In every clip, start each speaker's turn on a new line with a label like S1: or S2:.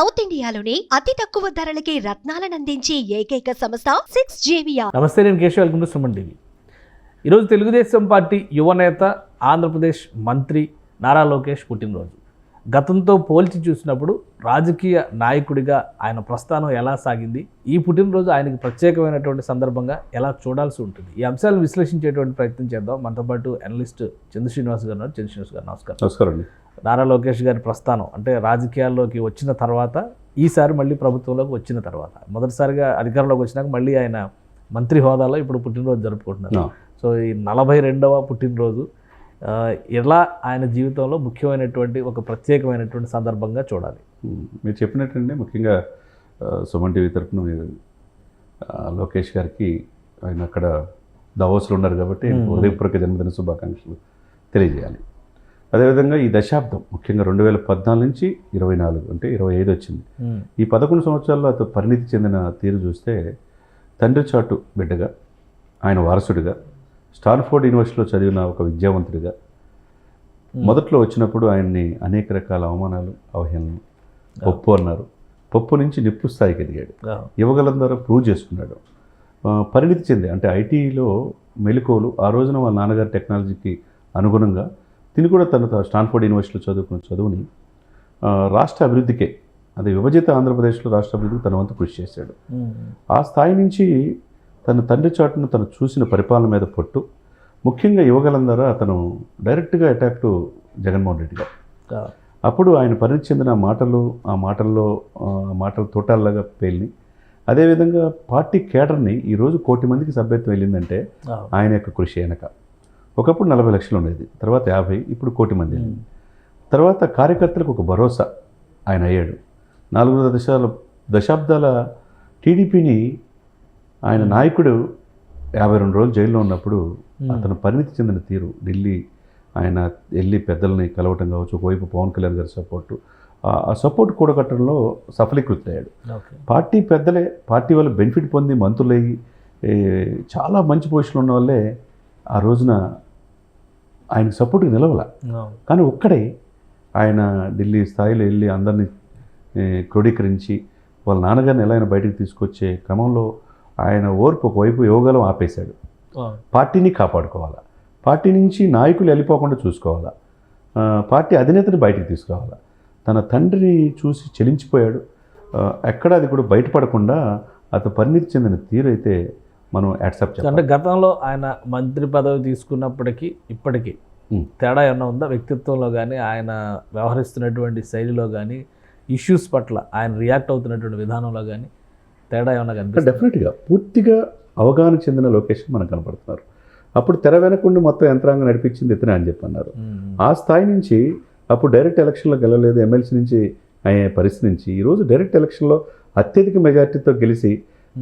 S1: South ఇండియాలోని అతి తక్కువ ధరలకి రత్నాలను అందించే ఏకైక సంస్థ సిక్స్ జేవియా
S2: నమస్తే నేను Keshav. Welcome to Suman TV. ఈరోజు తెలుగుదేశం పార్టీ యువనేత ఆంధ్రప్రదేశ్ మంత్రి నారా లోకేష్ పుట్టినరోజు. గతంతో పోల్చి చూసినప్పుడు రాజకీయ నాయకుడిగా ఆయన ప్రస్థానం ఎలా సాగింది ఈ పుట్టినరోజు ఆయనకి ప్రత్యేకమైనటువంటి సందర్భంగా ఎలా చూడాల్సి ఉంటుంది ఈ అంశాలను విశ్లేషించేటువంటి ప్రయత్నం చేద్దాం. మనతో పాటు అనలిస్ట్ చంద్ర శ్రీనివాస్ గారు ఉన్నారు. చంద్ర శ్రీనివాస్ గారు నమస్కారం.
S3: నమస్కారం అండి.
S2: నారా లోకేష్ గారి ప్రస్థానం అంటే రాజకీయాల్లోకి వచ్చిన తర్వాత ఈసారి మళ్ళీ ప్రభుత్వంలోకి వచ్చిన తర్వాత మొదటిసారిగా అధికారంలోకి వచ్చినాక మళ్ళీ ఆయన మంత్రి హోదాలో ఇప్పుడు పుట్టినరోజు జరుపుకుంటున్నారు. సో ఈ నలభై రెండవ పుట్టినరోజు ఎలా ఆయన జీవితంలో ముఖ్యమైనటువంటి ఒక ప్రత్యేకమైనటువంటి సందర్భంగా చూడాలి.
S3: మీరు చెప్పినట్టండి ముఖ్యంగా సుమన్ టీవీ తరఫున లోకేష్ గారికి ఆయన అక్కడ దావోస్లో ఉన్నారు కాబట్టి. హృదయపూర్వక జన్మదిన శుభాకాంక్షలు తెలియజేయాలి. అదేవిధంగా ఈ దశాబ్దం ముఖ్యంగా రెండు వేల పద్నాలుగు నుంచి ఇరవై నాలుగు అంటే ఇరవై ఐదు వచ్చింది. ఈ పదకొండు సంవత్సరాల్లో అతను పరిణితి చెందిన తీరు చూస్తే తండ్రి చాటు బిడ్డగా ఆయన వారసుడిగా స్టాన్ఫోర్డ్ యూనివర్సిటీలో చదివిన ఒక విద్యావంతుడిగా మొదట్లో వచ్చినప్పుడు ఆయన్ని అనేక రకాల అవమానాలు అవహేళనలు పప్పు అన్నారు. పప్పు నుంచి నిప్పు స్థాయికి ఎదిగాడు.
S2: ఆ,
S3: యువగలం ద్వారా ప్రూవ్ చేసుకున్నాడు. పరిణితి చెంది అంటే ఐటీలో మెలకువలు ఆ రోజున వాళ్ళ నాన్నగారి టెక్నాలజీకి అనుగుణంగా తిని కూడా తన స్టాన్ఫోర్డ్ యూనివర్సిటీలో చదువుకున్న చదువుని రాష్ట్ర అభివృద్ధికే అదే విభజిత ఆంధ్రప్రదేశ్లో రాష్ట్ర అభివృద్ధికి తన వంతు కృషి చేశాడు. ఆ స్థాయి నుంచి తన తండ్రి చాటును తను చూసిన పరిపాలన మీద పట్టు. ముఖ్యంగా యువగలం ద్వారా అతను డైరెక్ట్గా అటాక్ టు జగన్మోహన్ రెడ్డి గారు. అప్పుడు ఆయన పరిణితి చెందిన మాటలు ఆ మాటల్లో ఆ మాటలు తోటాల్లాగా పేలిని. అదేవిధంగా పార్టీ కేడర్ని ఈరోజు కోటి మందికి సభ్యత్వం వెళ్ళిందంటే ఆయన యొక్క కృషి వెనక. ఒకప్పుడు నలభై లక్షలు ఉండేది తర్వాత యాభై ఇప్పుడు కోటి మంది తర్వాత కార్యకర్తలకు ఒక భరోసా ఆయన అయ్యాడు. నాలుగు దశాల దశాబ్దాల టీడీపీని ఆయన నాయకుడు యాభై రెండు రోజులు జైల్లో ఉన్నప్పుడు అతను పరిణితి చెందిన తీరు ఢిల్లీ ఆయన వెళ్ళి పెద్దల్ని కలవటం కావచ్చు ఒకవైపు పవన్ కళ్యాణ్ గారి సపోర్టు ఆ- సపోర్ట్ కూడగట్టడంలో సఫలీకృతయ్యాడు పార్టీ పెద్దలే పార్టీ వల్ల బెనిఫిట్ పొంది మంత్రులయ్యి చాలా మంచి పొజిషన్లో ఉన్న వాళ్ళే ఆ రోజున ఆయనకు సపోర్ట్కి నిలవల. కానీ ఒక్కడే ఆయన ఢిల్లీ స్థాయిలో వెళ్ళి అందరినీ క్రోడీకరించి వాళ్ళ నాన్నగారిని ఎలా ఆయన బయటకు తీసుకొచ్చే క్రమంలో ఆయన ఓర్పు ఒకవైపు యోగాలం ఆపేశాడు. పార్టీని కాపాడుకోవాలా. పార్టీ నుంచి నాయకులు వెళ్ళిపోకుండా చూసుకోవాలా. పార్టీ అధినేతని బయటికి తీసుకురావాలా. తన తండ్రిని చూసి చెలించిపోయాడు. ఎక్కడ అది కూడా బయటపడకుండా అతను పరిణితి చెందిన తీరు అయితే మనం యాక్సెప్ట్
S2: అంటే గతంలో ఆయన మంత్రి పదవి తీసుకున్నప్పటికీ ఇప్పటికీ. తేడా ఏమన్నా ఉందా? వ్యక్తిత్వంలో కానీ ఆయన వ్యవహరిస్తున్నటువంటి శైలిలో కానీ ఇష్యూస్ పట్ల ఆయన రియాక్ట్ అవుతున్నటువంటి విధానంలో కానీ తేడా ఏమన్నా కనిపిస్తుంది?
S3: డెఫినెట్గా పూర్తిగా అవగాహన చెందిన లొకేషన్ మనకు కనపడుతున్నారు. అప్పుడు తెర వెనకుండి మొత్తం యంత్రాంగం నడిపించింది ఇతనే అని చెప్పన్నారు. ఆ స్థాయి నుంచి అప్పుడు డైరెక్ట్ ఎలక్షన్లో గెలవలేదు ఎమ్మెల్సీ నుంచి అయ్యే పరిస్థితి నుంచి. ఈరోజు డైరెక్ట్ ఎలక్షన్లో అత్యధిక మెజార్టీతో గెలిచి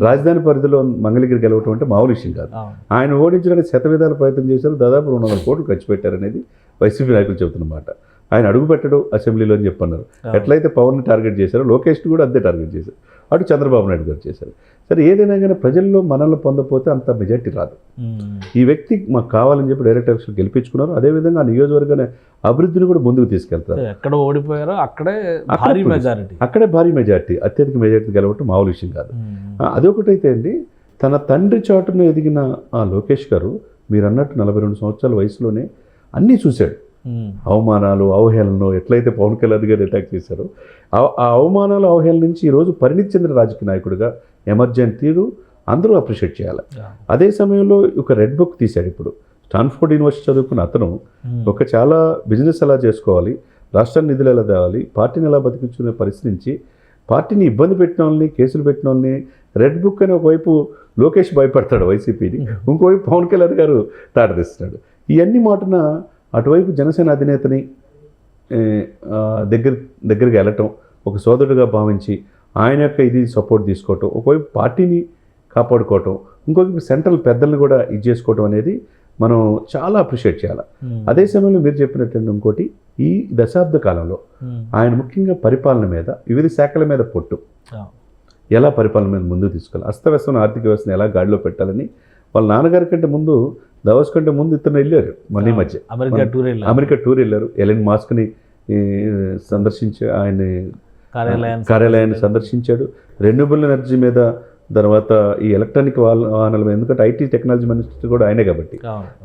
S3: రాజధాని పరిధిలో మంగళగిరి గెలవటం అంటే మామూలు విషయం కాదు. ఆయన ఓడించడానికి శత విధాల ప్రయత్నం చేశారు. దాదాపు రెండు వందల కోట్లు ఖర్చు పెట్టారనేది వైసీపీ నాయకులు చెబుతున్నమాట. ఆయన అడుగు పెట్టడు అసెంబ్లీలో అని చెప్పన్నారు. ఎట్లయితే పవన్ని టార్గెట్ చేశారో లోకేష్ని కూడా అంతే టార్గెట్ చేశారు. అటు చంద్రబాబు నాయుడు గారు చేశారు. సరే ఏదైనా కానీ ప్రజల్లో మనల్ని పొందపోతే అంత మెజార్టీ రాదు. ఈ వ్యక్తి మాకు కావాలని చెప్పి డైరెక్ట్ ఎలక్షన్ గెలిపించుకున్నారు. అదేవిధంగా ఆ నియోజకవర్గాన్ని అభివృద్ధిని కూడా ముందుకు తీసుకెళ్తారు.
S2: ఎక్కడ ఓడిపోయారో అక్కడే భారీ. మెజారిటీ.
S3: అక్కడే భారీ మెజార్టీ అత్యధిక మెజార్టీ గెలవటం మామూలు విషయం కాదు. అదొకటైతే అండి తన తండ్రి చాటును ఎదిగిన ఆ లోకేష్ గారు మీరు అన్నట్టు నలభై రెండు సంవత్సరాల వయసులోనే అన్నీ చూశాడు. అవమానాలు అవహేళనలు ఎట్లయితే పవన్ కళ్యాణ్ గారు అటాక్ చేశారో ఆ- అవమానాలు అవహేళన నుంచి ఈరోజు పరిణితి చెందిన రాజకీయ నాయకుడిగా ఎమర్జెంట్ తీరు అందరూ అప్రిషియేట్ చేయాలి. అదే సమయంలో ఒక రెడ్ బుక్ తీశాడు ఇప్పుడు. స్టాన్ఫోర్డ్ యూనివర్సిటీ చదువుకున్న అతను ఒక చాలా బిజినెస్ ఎలా చేసుకోవాలి రాష్ట్రాన్ని నిధులు ఎలా తేవాలి పార్టీని ఎలా బతికించుకునే పరిస్థితి నుంచి పార్టీని ఇబ్బంది పెట్టిన వాళ్ళని కేసులు పెట్టిన వాళ్ళని రెడ్ బుక్ అని ఒకవైపు లోకేష్ భయపడతాడు వైసీపీని ఇంకోవైపు పవన్ కళ్యాణ్ గారు తాటదిస్తున్నాడు ఇవన్నీ మాటన అటువైపు జనసేన అధినేతని దగ్గర దగ్గరికి వెళ్ళటం ఒక సోదరుడిగా భావించి ఆయన యొక్క ఇది సపోర్ట్ తీసుకోవటం ఒకవైపు పార్టీని కాపాడుకోవటం ఇంకొక సెంట్రల్ పెద్దల్ని కూడా ఇది చేసుకోవటం అనేది మనం చాలా అప్రిషియేట్ చేయాలి. అదే సమయంలో మీరు చెప్పినట్టు ఇంకోటి ఈ దశాబ్ద కాలంలో ఆయన ముఖ్యంగా పరిపాలన మీద వివిధ శాఖల మీద పొట్టు. ఎలా పరిపాలన మీద ముందుకు తీసుకెళ్ళాలి? అస్తవ్యస్తమైన ఆర్థిక వ్యవస్థను ఎలా గాడిలో పెట్టాలని వాళ్ళ నాన్నగారి కంటే ముందు దవస్ కంటే ముందు ఇతను వెళ్ళారు మన ఈ మధ్య.
S2: అమెరికా టూర్ వెళ్ళారు.
S3: అమెరికా టూర్ వెళ్ళారు. ఎలెన్ మాస్క్ని సందర్శించి ఆయన్ని
S2: కార్యాలయాన్ని
S3: కార్యాలయాన్ని సందర్శించాడు. రెన్యూబుల్ ఎనర్జీ మీద తర్వాత ఈ ఎలక్ట్రానిక్ వాహన- వాహనాల మీద ఎందుకంటే ఐటీ టెక్నాలజీ మినిస్టర్ కూడా ఆయనే కాబట్టి.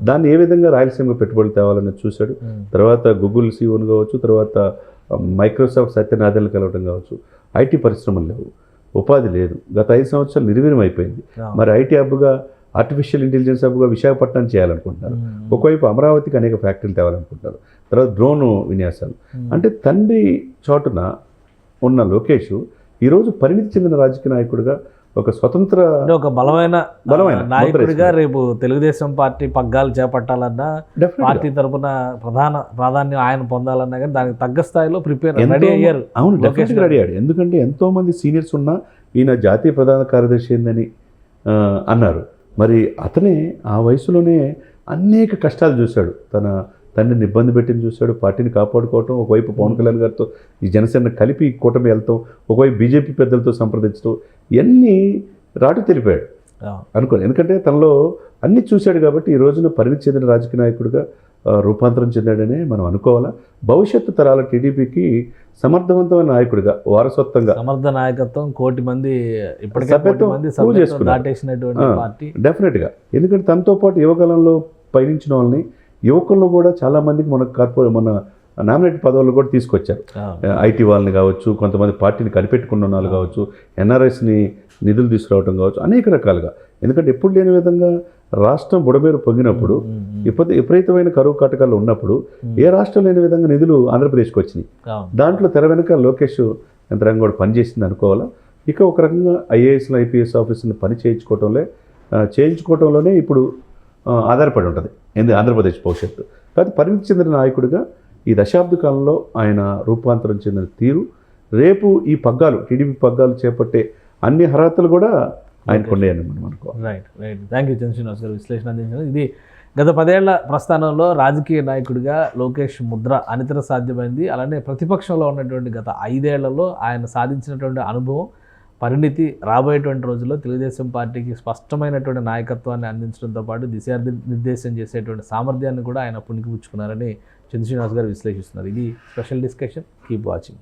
S3: దాన్ని ఏ విధంగా రాయలసీమకు పెట్టుబడులు తేవాలని చూశాడు. తర్వాత గూగుల్ సీఓను కావచ్చు తర్వాత మైక్రోసాఫ్ట్ సత్యనాథన్లు కలవడం కావచ్చు. ఐటీ పరిశ్రమలు లేవు. ఉపాధి లేదు. గత ఐదు సంవత్సరాలు నిర్వీర్యం అయిపోయింది. మరి ఐటీ హబ్గా ఆర్టిఫిషియల్ ఇంటెలిజెన్స్ హబ్గా విశాఖపట్నం చేయాలనుకుంటున్నారు
S2: ఉమ్.
S3: ఒకవైపు అమరావతికి అనేక ఫ్యాక్టరీలు తేవాలనుకుంటున్నారు తర్వాత డ్రోన్ విన్యాసాలు
S2: ఉమ్.
S3: అంటే తండ్రి చోటున ఉన్న లోకేష్ ఈరోజు పరిణితి చెందిన రాజకీయ నాయకుడిగా ఒక స్వతంత్ర
S2: ఒక బలమైన
S3: బలమైన
S2: నాయకుడిగా రేపు తెలుగుదేశం పార్టీ పగ్గాలు చేపట్టాలన్నా. పార్టీ తరపున ప్రధాన ప్రాధాన్యం ఆయన పొందాలన్నా కానీ దానికి తగ్గ స్థాయిలో ప్రిపేర్ రెడీ అయ్యారు
S3: అవును డెఫినెట్గా. రెడీ అయ్యాడు ఎందుకంటే ఎంతో మంది సీనియర్స్ ఉన్నా ఈయన జాతీయ ప్రధాన కార్యదర్శి ఏందని అన్నారు మరి అతనే ఆ వయసులోనే అనేక కష్టాలు చూశాడు తన తండ్రిని ఇబ్బంది పెట్టింది చూశాడు పార్టీని కాపాడుకోవటం ఒకవైపు పవన్ కళ్యాణ్ గారితో ఈ జనసేన కలిపి కూటమి వెళ్తాం ఒకవైపు బీజేపీ పెద్దలతో సంప్రదించడం ఇవన్నీ రాటు తెలిపాడు. అనుకోను ఎందుకంటే తనలో అన్ని చూశాడు కాబట్టి ఈ రోజున పరిణితి చెందిన రాజకీయ నాయకుడిగా రూపాంతరం చెందాడనే మనం అనుకోవాలా భవిష్యత్తు తరాల టీడీపీకి సమర్థవంతమైన నాయకుడిగా వారసత్వంగా
S2: సమర్థ నాయకత్వం కోటి మంది. దాటేసినటువంటి. పార్టీ
S3: డెఫినెట్గా ఎందుకంటే తనతో పాటు యువకాలంలో పయనించిన వాళ్ళని యువకులను కూడా చాలామందికి మన కార్పొరే మన నామినేట్ పదవులు కూడా తీసుకొచ్చారు. ఐటీ వాళ్ళని కావచ్చు కొంతమంది పార్టీని కనిపెట్టుకున్న వాళ్ళు కావచ్చు ఎన్ఆర్ఎస్ని నిధులు తీసుకురావడం కావచ్చు అనేక రకాలుగా ఎందుకంటే ఎప్పుడు లేని విధంగా రాష్ట్రం బుడమేరు పొంగినప్పుడు
S2: ఉమ్,
S3: విపరీత విపరీతమైన కరువు కాటకాలు ఉన్నప్పుడు
S2: ఉమ్.
S3: ఏ రాష్ట్రం లేని విధంగా నిధులు ఆంధ్రప్రదేశ్కి వచ్చినాయి. దాంట్లో తెర వెనుక లోకేష్ యంత్రాంగం కూడా పనిచేసింది అనుకోవాలా? ఇక ఒక రకంగా ఐఏఎస్లు ఐపీఎస్ ఆఫీసుని పని చేయించుకోవటంలో చేయించుకోవటంలోనే ఇప్పుడు ఆధారపడి ఉంటుంది. ఏంది? ఆంధ్రప్రదేశ్ భవిష్యత్తు. కాబట్టి పరిణితి చెందిన నాయకుడిగా ఈ దశాబ్ద కాలంలో ఆయన రూపాంతరం చెందిన తీరు రేపు ఈ పగ్గాలు టీడీపీ పగ్గాలు చేపట్టే అన్ని అర్హతలు కూడా ఆయనకు ఉన్నాయని మనం అనుకోవాలి
S2: right right thank you Chandrasrinivas గారు విశ్లేషణ అందించారు ఇది. గత పదేళ్ళ ప్రస్థానంలో రాజకీయ నాయకుడిగా లోకేష్ ముద్ర అనితర సాధ్యమైంది. అలానే ప్రతిపక్షంలో ఉన్నటువంటి గత ఐదేళ్ళలో ఆయన సాధించినటువంటి అనుభవం పరిణితి రాబోయేటువంటి రోజుల్లో తెలుగుదేశం పార్టీకి స్పష్టమైనటువంటి నాయకత్వాన్ని అందించడంతో పాటు దిశార్థి నిర్దేశం చేసేటువంటి సామర్థ్యాన్ని కూడా ఆయన పుణికిపుచ్చుకున్నారని చంద్రశ్రీనివాస్ గారు విశ్లేషిస్తున్నారు. ఇది స్పెషల్ డిస్కషన్. Keep watching